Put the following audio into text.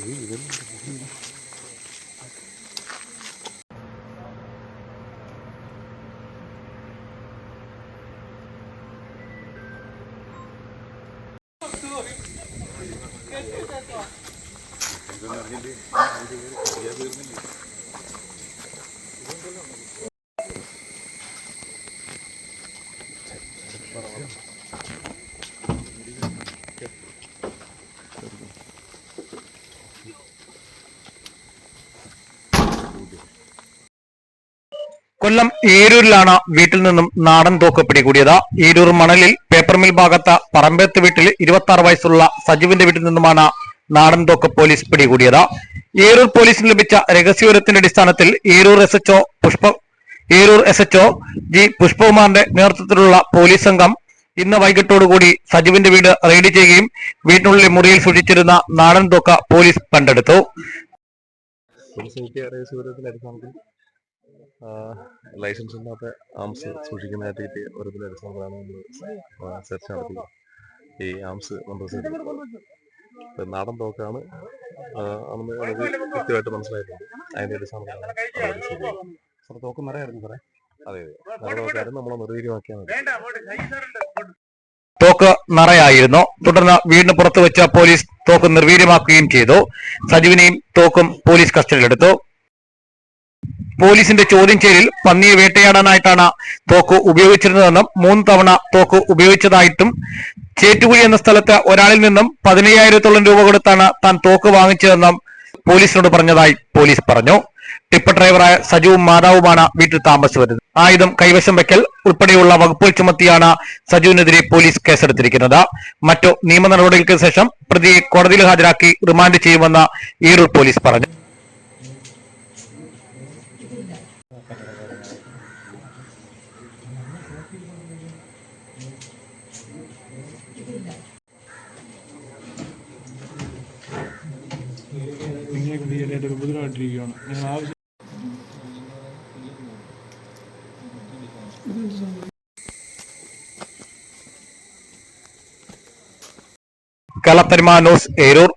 cái gì đến Thank you. കൊല്ലം ഏരൂരിലാണ് വീട്ടിൽ നിന്നും നാടൻ തോക്ക് പിടികൂടിയത്. ഏരൂർ മണലിൽ പേപ്പർ മിൽ ഭാഗത്ത് പറമ്പേത്ത് വീട്ടിൽ ഇരുപത്തി ആറ് വയസ്സുള്ള സജീവിന്റെ വീട്ടിൽ നിന്നുമാണ് നാടൻ തോക്ക് പോലീസ് പിടികൂടിയത്. ഏരൂർ പോലീസിന് ലഭിച്ച രഹസ്യവിവരത്തിന്റെ അടിസ്ഥാനത്തിൽ Eroor S HO Pushpa Eroor S HO G പുഷ്പകുമാറിന്റെ നേതൃത്വത്തിലുള്ള പോലീസ് സംഘം ഇന്ന് വൈകിട്ടോടുകൂടി സജീവിന്റെ വീട് റെയ്ഡ് ചെയ്യുകയും വീട്ടിനുള്ളിൽ മുറിയിൽ സൂക്ഷിച്ചിരുന്ന നാടൻ തോക്ക് പോലീസ് കണ്ടെടുത്തു പോലീസ് കിട്ടിയ രഹസ്യവിവരത്തിന്റെ അടിസ്ഥാനത്തിൽ ആ, ലൈസൻസ് ഇല്ലാത്ത ആംസ് സൂക്ഷിക്കുന്നതായിട്ട് കിട്ടിയ ഒരു അടിസ്ഥാനത്തിലാണ് നമ്മൾ സെർച്ച് നടത്തി ഈ ആംസ് നമ്മൾ നാടൻ തോക്കാണ് നമുക്ക് കൃത്യമായിട്ട് മനസ്സിലായിട്ടുണ്ട്. അതിന്റെ അടിസ്ഥാനത്തിലാണ് സ്വീകരിച്ചത്. സാർ തോക്ക് നിറയായിരുന്നു സാറേ. അതെ അതെ. നാടൻ തോക്കാരും നമ്മളെ നിർവീര്യമാക്കിയാൽ മതി. തോക്ക് നിറയായിരുന്നു. തുടർന്ന് വീടിന് പുറത്തു വെച്ച പോലീസ് തോക്ക് നിർവീര്യമാക്കുകയും ചെയ്തു. സജീവിനെയും തോക്കും പോലീസ് കസ്റ്റഡിയിലെടുത്തു പോലീസിന്റെ ചോദ്യം ചെയ്യലിൽ പന്നിയെ വേട്ടയാടാനായിട്ടാണ് തോക്ക് ഉപയോഗിച്ചിരുന്നതെന്നും മൂന്ന് തവണ തോക്ക് ഉപയോഗിച്ചതായിട്ടും ചേറ്റുകുഴി എന്ന സ്ഥലത്ത് ഒരാളിൽ നിന്നും പതിനയ്യായിരത്തോളം രൂപ കൊടുത്താണ് താൻ തോക്ക് വാങ്ങിച്ചതെന്നും പോലീസിനോട് പറഞ്ഞതായി പോലീസ് പറഞ്ഞു. ടിപ്പർ ഡ്രൈവറായ സജുവും മാതാവുമാണ് വീട്ടിൽ താമസിച്ചു വരുന്നത്. ആയുധം കൈവശം വെക്കൽ ഉൾപ്പെടെയുള്ള വകുപ്പുകൾ ചുമത്തിയാണ് സജുവിനെതിരെ പോലീസ് കേസെടുത്തിരിക്കുന്നത്. മറ്റു നിയമ നടപടികൾക്ക് ശേഷം പ്രതിയെ കോടതിയിൽ ഹാജരാക്കി റിമാൻഡ് ചെയ്യുമെന്ന് ഈറൂർ പോലീസ് പറഞ്ഞു. നിങ്ങളെ കുടിയേറ്റ ഉപദ്രവമായിട്ടിരിക്കുകയാണ് നിങ്ങൾ ആവശ്യം ന്യൂസ് ഏരൂർ